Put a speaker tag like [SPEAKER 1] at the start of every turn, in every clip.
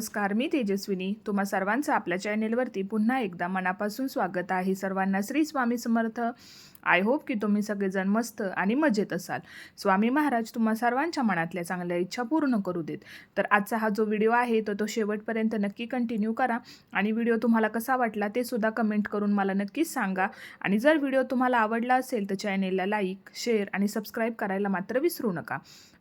[SPEAKER 1] नमस्कार मी तेजस्विनी. तुम्हा सर्वांचं आपल्या चॅनेलवरती पुन्हा एकदा मनापासून स्वागत आहे. सर्वांना श्री स्वामी समर्थ. आय होप की तुम्ही सगळेजण मस्त आणि मजेत असाल. स्वामी महाराज तुम्हा सर्वांच्या मनातल्या चांगल्या इच्छा पूर्ण करू देत. तर आजचा हा जो व्हिडिओ आहे तो तो शेवटपर्यंत नक्की कंटिन्यू करा. आणि व्हिडिओ तुम्हाला कसा वाटला ते सुद्धा कमेंट करून मला नक्कीच सांगा. आणि जर व्हिडिओ तुम्हाला आवडला असेल तर चॅनेलला लाईक शेअर आणि सबस्क्राईब करायला मात्र विसरू नका.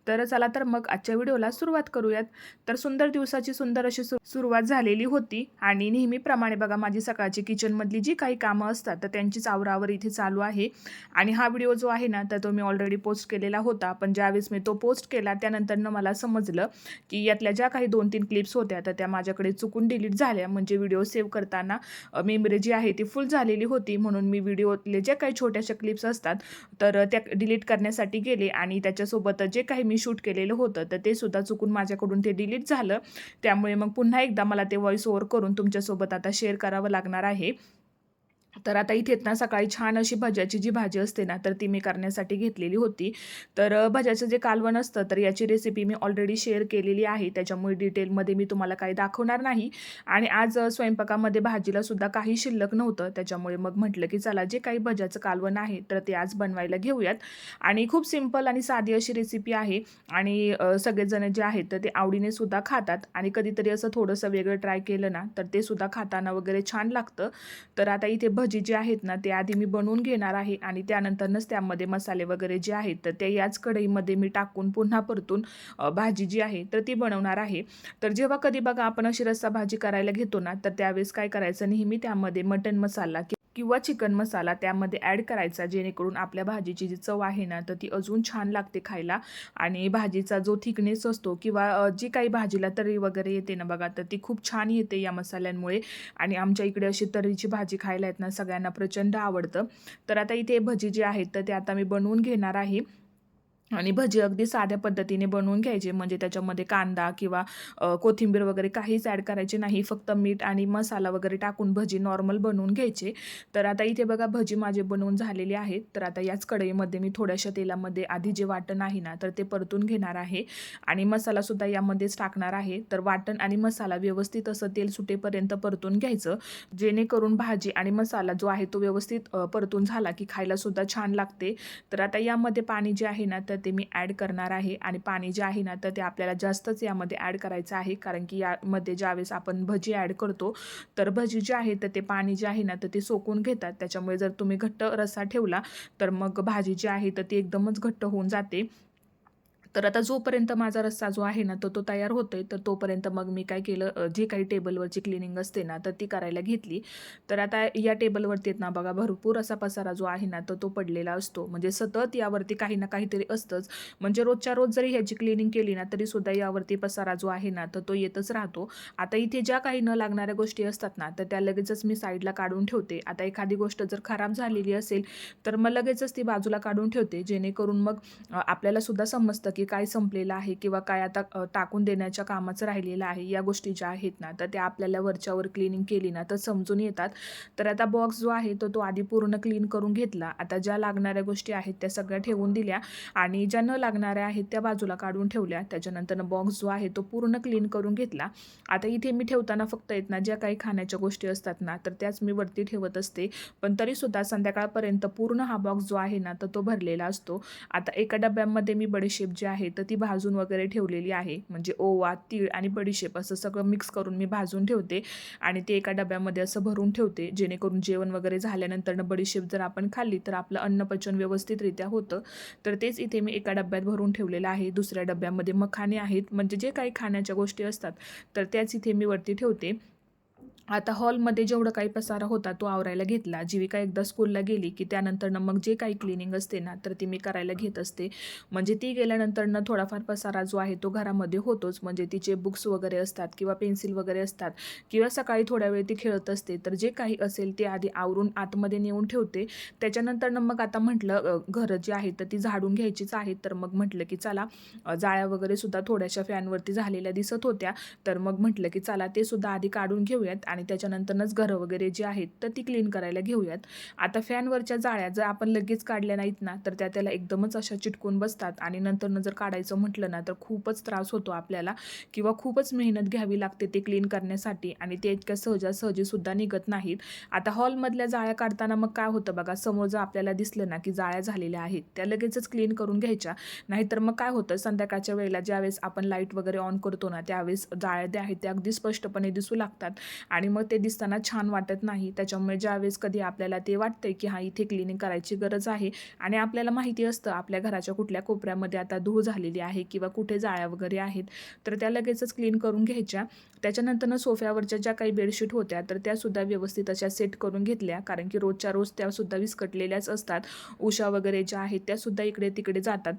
[SPEAKER 1] तर चला तर मग आजच्या व्हिडिओला सुरुवात करूयात. तर सुंदर दिवसाची सुंदर अशी सु सुरुवात झालेली होती आणि नेहमीप्रमाणे बघा माझी सकाळची किचनमधली जी काही कामं असतात तर त्यांचीच आवरावर इथे चालू आहे. आणि हा व्हिडिओ जो आहे ना तर तो मी ऑलरेडी पोस्ट केलेला होता पण ज्यावेळेस मी तो पोस्ट केला त्यानंतरनं मला समजलं की यातल्या ज्या काही दोन तीन क्लिप्स होत्या तर त्या माझ्याकडे चुकून डिलीट झाल्या. म्हणजे व्हिडिओ सेव्ह करताना मेमरी जी आहे ती फुल झालेली होती. म्हणून मी व्हिडिओतले जे काही छोट्याशा क्लिप्स असतात तर त्या डिलीट करण्यासाठी गेले आणि त्याच्यासोबत जे काही मी शूट केलेलं होतं. तर ते सुद्धा चुकून माझ्याकडून ते डिलीट झालं. त्यामुळे मग पुन्हा एकदा मला ते व्हॉइस ओव्हर करून तुमच्यासोबत आता शेअर करावं लागणार आहे. तर आता इथेच ना सकाळी छान अशी भज्याची जी भाजी असते ना तर ती मी करण्यासाठी घेतलेली होती. तर भज्याचं जे कालवण असतं तर याची रेसिपी मी ऑलरेडी शेअर केलेली आहे. त्याच्यामुळे डिटेलमध्ये मी तुम्हाला काही दाखवणार नाही. आणि आज स्वयंपाकामध्ये भाजीला सुद्धा काही शिल्लक नव्हतं. त्याच्यामुळे मग म्हटलं की चला जे काही भज्याचं कालवण आहे तर ते आज बनवायला घेऊयात. आणि खूप सिंपल आणि साधी अशी रेसिपी आहे. आणि सगळेजण जे आहेत तर ते आवडीने सुद्धा खातात. आणि कधीतरी असं थोडंसं वेगळं ट्राय केलं ना तर ते सुद्धा खाताना वगैरे छान लागतं. तर आता इथे भजी जे आहेत ना ते आधी मी बनवून घेणार आहे आणि त्यानंतरच त्यामध्ये मसाले वगैरे जे आहेत तर ते याच कढईमध्ये मी टाकून पुन्हा परतून भाजी जी आहे तर ती बनवणार आहे. तर जेव्हा कधी बघा आपण अशी रस्सा भाजी करायला घेतो ना तर त्यावेळेस काय करायचं नेहमी त्यामध्ये मटण मसाला किंवा चिकन मसाला त्यामध्ये ॲड करायचा जेणेकरून आपल्या भाजीची जी चव आहे ना तर ती अजून छान लागते खायला. आणि भाजीचा जो थिकनेस असतो किंवा जी काही भाजीला तर्री वगैरे येते ना बघा तर ती खूप छान येते या मसाल्यांमुळे. आणि आमच्या इकडे अशी तर्रीची भाजी खायला आहेत ना सगळ्यांना प्रचंड आवडतं. तर आता इथे भजी जी आहेत तर ते आता मी बनवून घेणार आहे. आणि भजी अगदी साध्या पद्धतीने बनवून घ्यायचे. म्हणजे त्याच्यामध्ये कांदा किंवा कोथिंबीर वगैरे काहीच ॲड करायचे नाही. फक्त मीठ आणि मसाला वगैरे टाकून भजी नॉर्मल बनवून घ्यायचे. तर आता इथे बघा भजी माझे बनवून झालेले आहेत. तर आता याच कढईमध्ये मी थोड्याशा तेलामध्ये आधी जे वाटण आहे ना तर ते परतून घेणार आहे. आणि मसालासुद्धा यामध्येच टाकणार आहे. तर वाटण आणि मसाला व्यवस्थित असं तेल सुटेपर्यंत परतून घ्यायचं. जेणेकरून भाजी आणि मसाला जो आहे तो व्यवस्थित परतून झाला की खायलासुद्धा छान लागते. तर आता यामध्ये पाणी जे आहे ना तर ते मी ॲड करणार आहे आणि पाणी जे आहे ना तर ते आपल्याला जास्तच यामध्ये ॲड करायचं आहे. कारण की यामध्ये ज्यावेळेस आपण भजी ॲड करतो तर भजी जे आहे तर ते पाणी जे आहे ना तर ते सोकून घेतात. त्याच्यामुळे जर तुम्ही घट्ट रस्सा ठेवला तर मग भाजी जी आहे तर ती एकदमच घट्ट होऊन जाते. तर आता जोपर्यंत माझा रस्सा जो आहे ना तो तो तयार होतोय तर तोपर्यंत मग मी काय केलं जी काही टेबलवरची क्लिनिंग असते ना तर ती करायला घेतली. तर आता या टेबलवरती आहेत ना बघा भरपूर असा पसारा जो आहे ना तर तो पडलेला असतो. म्हणजे सतत यावरती काही ना काहीतरी असतंच. म्हणजे रोजच्या रोज जरी ह्याची क्लिनिंग केली ना तरी सुद्धा यावरती पसारा जो आहे ना तर तो येतच राहतो. आता इथे ज्या काही न लागणाऱ्या गोष्टी असतात ना तर त्या लगेचच मी साईडला काढून ठेवते. आता एखादी गोष्ट जर खराब झालेली असेल तर मग लगेचच ती बाजूला काढून ठेवते जेणेकरून मग आपल्याला सुद्धा समजतं की काय संपलेलं आहे किंवा काय आता टाकून देण्याच्या कामाचं राहिलेलं आहे या गोष्टी ज्या आहेत ना तर त्या आपल्याला वरच्यावर क्लिनिंग केली ना तर समजून येतात. तर आता बॉक्स जो आहे तो तो आधी पूर्ण क्लीन करून घेतला. आता ज्या लागणाऱ्या गोष्टी आहेत त्या सगळ्या ठेवून दिल्या आणि ज्या न लागणाऱ्या आहेत त्या बाजूला काढून ठेवल्या. त्याच्यानंतर बॉक्स जो आहे तो पूर्ण क्लीन करून घेतला. आता इथे मी ठेवताना फक्त आहेत ना ज्या काही खाण्याच्या गोष्टी असतात ना तर त्याच मी वरती ठेवत असते. पण तरीसुद्धा संध्याकाळपर्यंत पूर्ण हा बॉक्स जो आहे ना तर तो भरलेला असतो. आता एका डब्यामध्ये मी बडीशेप जे आहे तर ती भाजून वगैरे ठेवलेली आहे. म्हणजे ओवा तीळ आणि बडीशेप असं सगळं मिक्स करून मी भाजून ठेवते आणि ते एका डब्यामध्ये असं भरून ठेवते जेणेकरून जेवण वगैरे झाल्यानंतर बडीशेप जर आपण खाल्ली तर आपलं अन्नपचन व्यवस्थितरित्या होतं. तर तेच इथे मी एका डब्यात भरून ठेवलेलं आहे. दुसऱ्या डब्यामध्ये मखाने आहेत. म्हणजे जे काही खाण्याच्या गोष्टी असतात तर त्याच इथे मी वरती ठेवते. आता हॉलमध्ये जेवढं काही पसारा होता तो आवरायला घेतला. जीविका एकदा स्कूलला गेली की त्यानंतरनं मग जे काही क्लिनिंग असते ना तर ती मी करायला घेत असते. म्हणजे ती गेल्यानंतरनं थोडाफार पसारा जो आहे तो घरामध्ये होतोच. म्हणजे तिचे बुक्स वगैरे असतात किंवा पेन्सिल वगैरे असतात किंवा सकाळी थोड्या वेळ ती खेळत असते तर जे काही असेल ते आधी आवरून आतमध्ये नेऊन ठेवते. त्याच्यानंतरनं मग आता म्हटलं घरं जी आहेत तर ती झाडून घ्यायचीच आहेत. तर मग म्हटलं की चला जाळ्या वगैरे सुद्धा थोड्याशा फॅनवरती झालेल्या दिसत होत्या. तर मग म्हटलं की चला ते सुद्धा आधी काढून घेऊयात आणि आणि त्याच्यानंतरच घरं वगैरे जी आहेत तर ती क्लीन करायला घेऊयात. आता फॅनवरच्या जाळ्या जर आपण लगेच काढल्या नाहीत ना तर त्या त्याला एकदमच अशा चिटकून बसतात आणि नंतरनं जर काढायचं म्हटलं ना तर खूपच त्रास होतो आपल्याला किंवा खूपच मेहनत घ्यावी लागते ते क्लीन करण्यासाठी आणि ते इतक्या सहजासहजीसुद्धा निघत नाहीत. आता हॉलमधल्या जाळ्या काढताना मग काय होतं बघा समोर जर आपल्याला दिसलं ना की जाळ्या झालेल्या आहेत त्या लगेचच क्लीन करून घ्यायच्या. नाहीतर मग काय होतं संध्याकाळच्या वेळेला ज्यावेळेस आपण लाइट वगैरे ऑन करतो ना त्यावेळेस जाळ्या त्या आहेत त्या अगदी स्पष्टपणे दिसू लागतात आणि मग ते दिसताना छान वाटत नाही. त्याच्यामुळे ज्यावेळेस कधी आपल्याला ते वाटतंय की हा इथे क्लिनिंग करायची गरज आहे आणि आपल्याला माहिती असतं आपल्या घराच्या कुठल्या कोपऱ्यामध्ये आता धूळ झालेली आहे किंवा कुठे जाळ्या वगैरे आहेत तर त्या लगेचच क्लीन करून घ्यायच्या. त्याच्यानंतरनं सोफ्यावरच्या ज्या काही बेडशीट होत्या तर त्यासुद्धा व्यवस्थित अशा सेट करून घेतल्या. कारण की रोजच्या रोज त्यासुद्धा विस्कटलेल्याच असतात. उषा वगैरे ज्या आहेत त्यासुद्धा इकडे तिकडे जातात.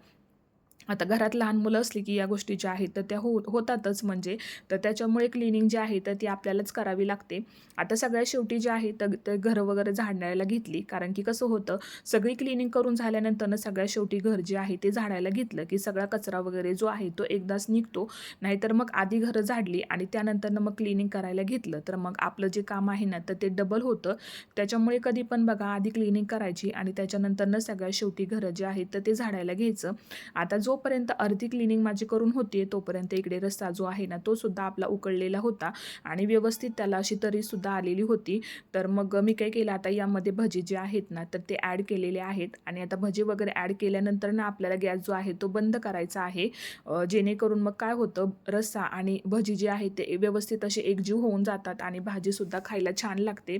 [SPEAKER 1] आता घरात लहान मुलं असली की या गोष्टी ज्या आहेत तर त्या हो होतातच म्हणजे. तर त्याच्यामुळे क्लिनिंग जी आहे तर ती आपल्यालाच करावी लागते. आता सगळ्यात शेवटी जे आहे तर ते घरं वगैरे झाडायला घेतली. कारण की कसं होतं सगळी क्लिनिंग करून झाल्यानंतरनं सगळ्यात शेवटी घर जे आहे ते झाडायला घेतलं की सगळा कचरा वगैरे जो आहे तो एकदाच निघतो. नाहीतर मग आधी घरं झाडली आणि त्यानंतरनं मग क्लिनिंग करायला घेतलं. तर मग आपलं जे काम आहे ना तर ते डबल होतं. त्याच्यामुळे कधी पण बघा आधी क्लिनिंग करायची आणि त्याच्यानंतरनं सगळ्यात शेवटी घरं जे आहेत तर ते झाडायला घ्यायचं. आता जो जोपर्यंत अर्धी क्लिनिंग माझी करून होती तोपर्यंत इकडे रस्ता जो आहे ना तो सुद्धा आपला उकळलेला होता आणि व्यवस्थित त्याला अशी तरीसुद्धा आलेली होती. तर मग मी काय केलं आता यामध्ये भजी जे आहेत ना तर ते ॲड केलेले आहेत आणि आता भजी वगैरे ॲड केल्यानंतर ना आपल्याला गॅस जो आहे तो बंद करायचा आहे. जेणेकरून मग काय होतं रस्सा आणि भजी जी आहे ते व्यवस्थित असे एकजीव होऊन जातात आणि भाजीसुद्धा खायला छान लागते.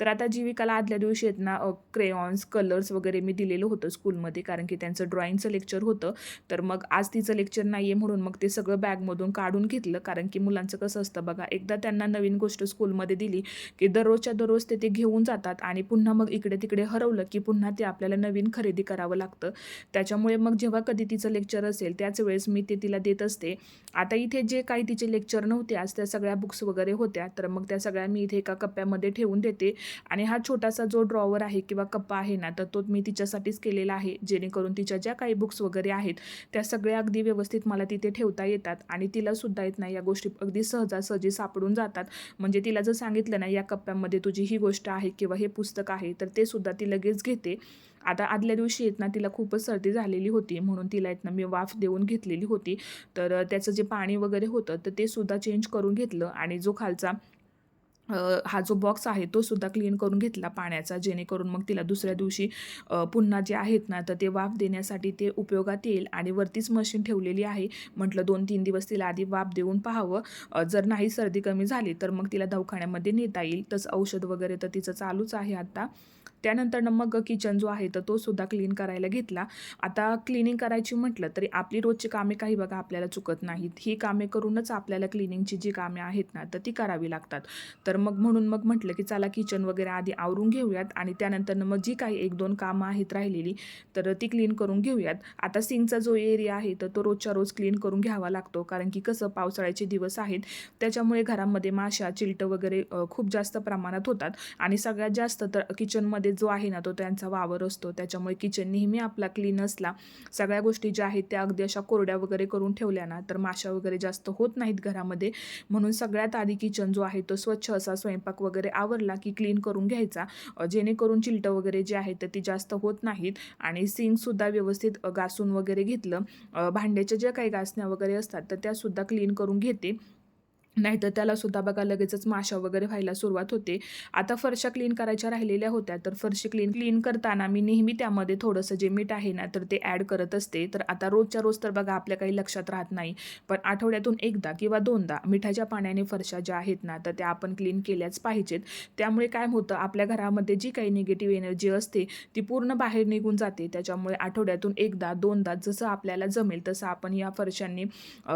[SPEAKER 1] तर आता जीविकाला आदल्या दिवशी आहेत ना क्रेयॉन्स कलर्स वगैरे मी दिलेलं होतं स्कूलमध्ये कारण की त्यांचं ड्रॉइंगचं लेक्चर होतं. तर तर मग आज तिचं लेक्चर नाही आहे म्हणून मग ते सगळं बॅगमधून काढून घेतलं. कारण की मुलांचं कसं असतं बघा एकदा त्यांना नवीन गोष्ट स्कूलमध्ये दिली की दररोजच्या दररोज ते ते घेऊन जातात आणि पुन्हा मग इकडे तिकडे हरवलं की पुन्हा ते आपल्याला नवीन खरेदी करावं लागतं. त्याच्यामुळे मग जेव्हा कधी तिचं लेक्चर असेल त्याच वेळेस मी ते तिला देत असते. आता इथे जे काही तिचे लेक्चर नव्हते आज त्या सगळ्या बुक्स वगैरे होत्या तर मग त्या सगळ्या मी इथे एका कप्प्यामध्ये ठेवून देते. आणि हा छोटासा जो ड्रॉवर आहे किंवा कप्पा आहे ना तर तो मी तिच्यासाठीच केलेला आहे जेणेकरून तिच्या ज्या काही बुक्स वगैरे आहेत त्या सगळ्या अगदी व्यवस्थित मला तिथे ठेवता येतात आणि तिला सुद्धा येत नाही. या गोष्टी अगदी सहजासहजी सापडून जातात. म्हणजे तिला जर सांगितलं ना या कप्प्यामध्ये तुझी ही गोष्ट आहे किंवा हे पुस्तक आहे तर ते सुद्धा ती लगेच घेते. आता आदल्या दिवशी येत ना तिला खूपच सर्दी झालेली होती. म्हणून तिला येत ना मी वाफ देऊन घेतलेली होती. तर त्याचं जे पाणी वगैरे होतं तर ते सुद्धा चेंज करून घेतलं आणि जो खालचा हा जो बॉक्स आहे तो सुद्धा क्लीन करून घेतला पाण्याचा जेणेकरून मग तिला दुसऱ्या दिवशी पुन्हा जे आहेत ना तर ते वाफ देण्यासाठी ते उपयोगात येईल आणि वरतीच मशीन ठेवलेली आहे. म्हटलं दोन तीन दिवस तिला आधी वाफ देऊन पाहावं. जर नाही सर्दी कमी झाली तर मग तिला दवाखान्यामध्ये नेता येईल. तसं औषध वगैरे तर तिचं चालूच आहे आता. त्यानंतर मग किचन जो आहे तर तो सुद्धा क्लीन करायला घेतला. आता क्लिनिंग करायची म्हटलं तरी आपली रोजची कामे काही बघा आपल्याला चुकत नाहीत. ही कामे करूनच आपल्याला क्लिनिंगची जी कामे आहेत ना तर ती करावी लागतात. तर मग म्हणून मग म्हटलं की चला किचन वगैरे आधी आवरून घेऊयात आणि त्यानंतर मग जी काही एक दोन कामं आहेत राहिलेली तर ती क्लीन करून घेऊयात. आता सिंकचा जो एरिया आहे तर तो रोजच्या रोज क्लीन करून घ्यावा लागतो. कारण की कसं पावसाळ्याचे दिवस आहेत त्याच्यामुळे घरामध्ये माशा चिलटं वगैरे खूप जास्त प्रमाणात होतात. आणि सगळ्यात जास्त तर किचनमध्ये जो आहे ना तो त्यांचा वावर असतो. त्याच्यामुळे किचन नेहमी आपला क्लीन असला. सगळ्या गोष्टी ज्या आहेत त्या अगदी अशा कोरड्या वगैरे करून ठेवल्या ना तर माशा वगैरे जास्त होत नाहीत घरामध्ये. म्हणून सगळ्यात आधी किचन जो आहे तो स्वच्छ असा स्वयंपाक वगैरे आवरला की क्लीन करून घ्यायचा. जेणेकरून चिलटं वगैरे जे आहेत तर ती जास्त होत नाहीत. आणि सिंकसुद्धा व्यवस्थित घासून वगैरे घेतलं. भांड्याच्या ज्या काही घासण्या वगैरे असतात तर त्यासुद्धा क्लीन करून घेते. नाहीतर त्याला सुद्धा बघा लगेचच माशा वगैरे व्हायला सुरुवात होते. आता फरशा क्लीन करायच्या राहिलेल्या होत्या तर फरशी क्लीन क्लीन करताना मी नेहमी त्यामध्ये थोडंसं जे मीठ आहे ना तर ते ॲड करत असते. तर आता रोजच्या रोज तर बघा आपल्या काही लक्षात राहत नाही पण आठवड्यातून एकदा किंवा दोनदा मिठाच्या पाण्याने फरशा ज्या आहेत ना तर त्या आपण क्लीन केल्याच पाहिजेत. त्यामुळे काय होतं आपल्या घरामध्ये जी काही निगेटिव्ह एनर्जी असते ती पूर्ण बाहेर निघून जाते. त्याच्यामुळे आठवड्यातून एकदा दोनदा जसं आपल्याला जमेल तसं आपण या फरशांनी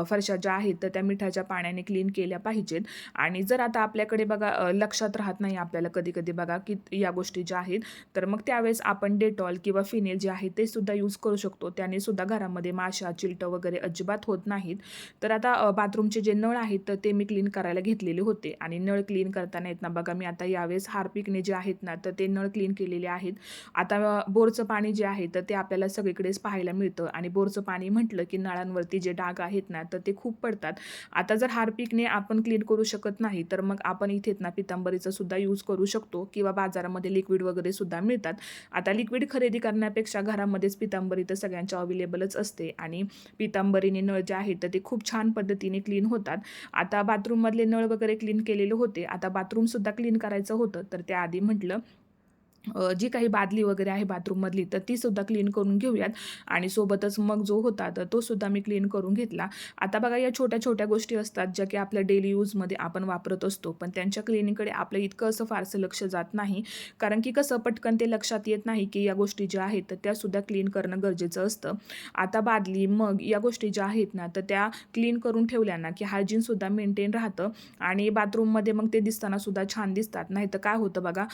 [SPEAKER 1] फरशा ज्या आहेत तर त्या मिठाच्या पाण्याने क्लीन केल्या पाहिजेत. आणि जर आता आपल्याकडे बघा लक्षात राहत नाही आपल्याला कधी कधी बघा की या गोष्टी ज्या आहेत तर मग त्यावेळेस आपण डेटॉल किंवा फिनेल जे आहे ते सुद्धा यूज करू शकतो. त्याने सुद्धा घरामध्ये माशा चिलटं वगैरे अजिबात होत नाहीत. तर आता बाथरूमचे जे नळ आहेत तर ते मी क्लीन करायला घेतलेले होते. आणि नळ क्लीन करताना येत ना बघा मी आता यावेळेस हार्पिकने जे आहेत ना तर ते नळ क्लीन केलेले आहेत. आता बोरचं पाणी जे आहे तर ते आपल्याला सगळीकडेच पाहायला मिळतं. आणि बोरचं पाणी म्हटलं की नळांवरती जे डाग आहेत ना तर ते खूप पडतात. आता जर हार्पिकने आपण क्लीन करू शकत नाही तर मग आपण इथेच ना पितांबरीचा सुद्धा यूज करू शकतो किंवा बाजारामध्ये लिक्विड वगैरे सुद्धा मिळतात. आता लिक्विड खरेदी करण्यापेक्षा घरामध्येच पितांबरी तर सगळ्यांच्या अवेलेबलच असते आणि पितांबरीने नळ जे आहेत तर ते खूप छान पद्धतीने क्लीन होतात. आता बाथरूममधले नळ वगैरे क्लीन केलेले होते. आता बाथरूमसुद्धा क्लीन करायचं होतं. तर त्याआधी म्हटलं जी काही बादली वगैरे आहे बाथरूममधली तर ती सुद्धा क्लीन करून घेऊयात. आणि सोबतच मग जो होता तर तो सुद्धा मी क्लीन करून घेतला. आता बघा या छोट्या छोट्या गोष्टी असतात ज्या की आपल्या डेली यूजमध्ये आपण वापरत असतो. पण त्यांच्या क्लिनिंगकडे आपलं इतकं असं फारसं लक्ष जात नाही. कारण की कसं पटकन ते लक्षात येत नाही की या गोष्टी ज्या आहेत तर त्या सुद्धा क्लीन करणं गरजेचं असतं. आता बादली मग या गोष्टी ज्या आहेत ना तर त्या क्लीन करून ठेवल्या ना की हायजीनसुद्धा मेंटेन राहतं. आणि बाथरूममध्ये मग ते दिसताना सुद्धा छान दिसतात. नाही तर काय होतं बघा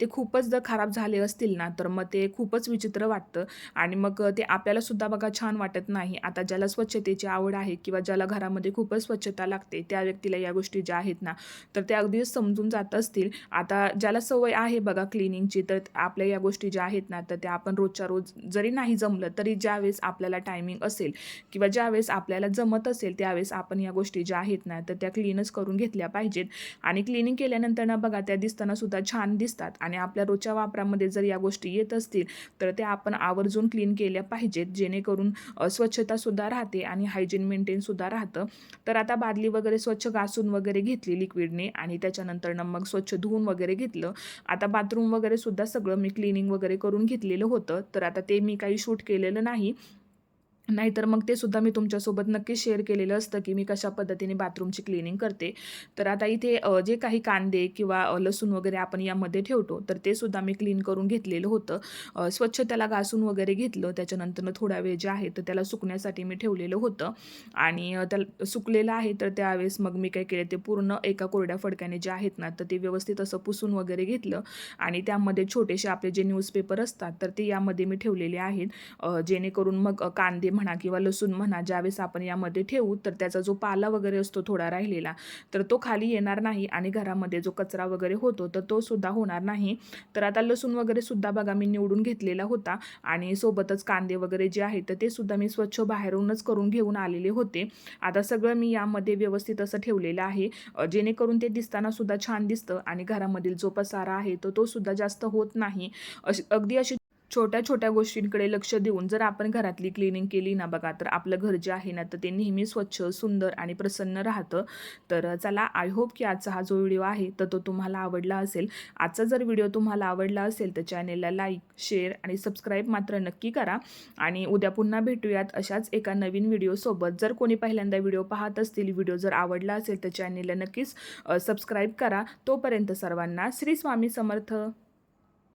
[SPEAKER 1] ते खूपच जर खराब झाले असतील ना तर मग ते खूपच विचित्र वाटतं. आणि मग ते आपल्याला सुद्धा बघा छान वाटत नाही. आता ज्याला स्वच्छतेची आवड आहे किंवा ज्याला घरामध्ये खूपच स्वच्छता लागते त्या व्यक्तीला या गोष्टी ज्या आहेत ना तर त्या अगदी समजून जात असतील. आता ज्याला सवय आहे बघा क्लिनिंगची तर आपल्या या गोष्टी ज्या आहेत ना तर त्या आपण रोजच्या रोज जरी नाही जमलं तरी ज्यावेळेस आपल्याला टायमिंग असेल किंवा ज्यावेळेस आपल्याला जमत असेल त्यावेळेस आपण या गोष्टी ज्या आहेत ना तर त्या क्लीनच करून घेतल्या पाहिजेत. आणि क्लिनिंग केल्यानंतर ना बघा त्या दिसताना सुद्धा छान दिसतात. आणि आपल्या रोजच्या वापरामध्ये जर या गोष्टी येत असतील तर त्या आपण आवर्जून क्लीन केल्या पाहिजेत जेणेकरून स्वच्छतासुद्धा राहते आणि हायजीन मेंटेनसुद्धा राहतं. तर आता बादली वगैरे स्वच्छ घासून वगैरे घेतली लिक्विडने आणि त्याच्यानंतर मग स्वच्छ धुवून वगैरे घेतलं. आता बाथरूम वगैरे सुद्धा सगळं मी क्लिनिंग वगैरे करून घेतलेलं होतं. तर आता ते मी काही शूट केलेलं नाही. नाहीतर मग ते सुद्धा मी तुमच्यासोबत नक्की शेअर केलेलं असतं की मी कशा पद्धतीने बाथरूमची क्लिनिंग करते. तर आता इथे जे काही कांदे किंवा लसूण वगैरे आपण यामध्ये ठेवतो तर ते सुद्धा मी क्लीन करून घेतलेलं होतं. स्वच्छ त्याला घासून वगैरे घेतलं. त्याच्यानंतरनं थोडा वेळ जे आहे तर त्याला सुकण्यासाठी मी ठेवलेलं होतं. आणि त्याला सुकलेलं आहे तर त्यावेळेस मग मी काय केलं ते पूर्ण एका कोरड्या फडक्याने जे आहेत ना तर ते व्यवस्थित असं पुसून वगैरे घेतलं. आणि त्यामध्ये छोटेसे आपले जे न्यूजपेपर असतात तर ते यामध्ये मी ठेवलेले आहेत. जेणेकरून मग कांदे म्हणा किंवा लसूण म्हणा ज्यावेळेस आपण यामध्ये ठेवू तर त्याचा जो पाला वगैरे असतो थोडा राहिलेला तर तो खाली येणार नाही आणि घरामध्ये जो कचरा वगैरे होतो तर तो सुद्धा होणार नाही. तर आता लसूण वगैरे सुद्धा बघा मी निवडून घेतलेला होता आणि सोबतच कांदे वगैरे जे आहेत तर ते सुद्धा मी स्वच्छ बाहेरूनच करून घेऊन आलेले होते. आता सगळं मी यामध्ये व्यवस्थित असं ठेवलेलं आहे. जेणेकरून ते दिसताना सुद्धा छान दिसतं आणि घरामधील जो पसारा आहे तो तो सुद्धा जास्त होत नाही. अशी अगदी अशी छोट्या छोट्या गोष्टींकडे लक्ष देऊन जर आपण घरातली क्लिनिंग केली ना बघा तर आपलं घर जे आहे ना तर ते नेहमी स्वच्छ सुंदर आणि प्रसन्न राहतं. तर चला आय होप की आजचा हा जो व्हिडिओ आहे तर तो तुम्हाला आवडला असेल. आजचा जर व्हिडिओ तुम्हाला आवडला असेल तर चॅनेलला लाईक शेअर आणि सबस्क्राईब मात्र नक्की करा. आणि उद्या पुन्हा भेटूयात अशाच एका नवीन व्हिडिओसोबत जर कोणी पहिल्यांदा व्हिडिओ पाहत असतील व्हिडिओ जर आवडला असेल तर चॅनेलला नक्कीच सबस्क्राईब करा. तोपर्यंत सर्वांना श्री स्वामी समर्थ.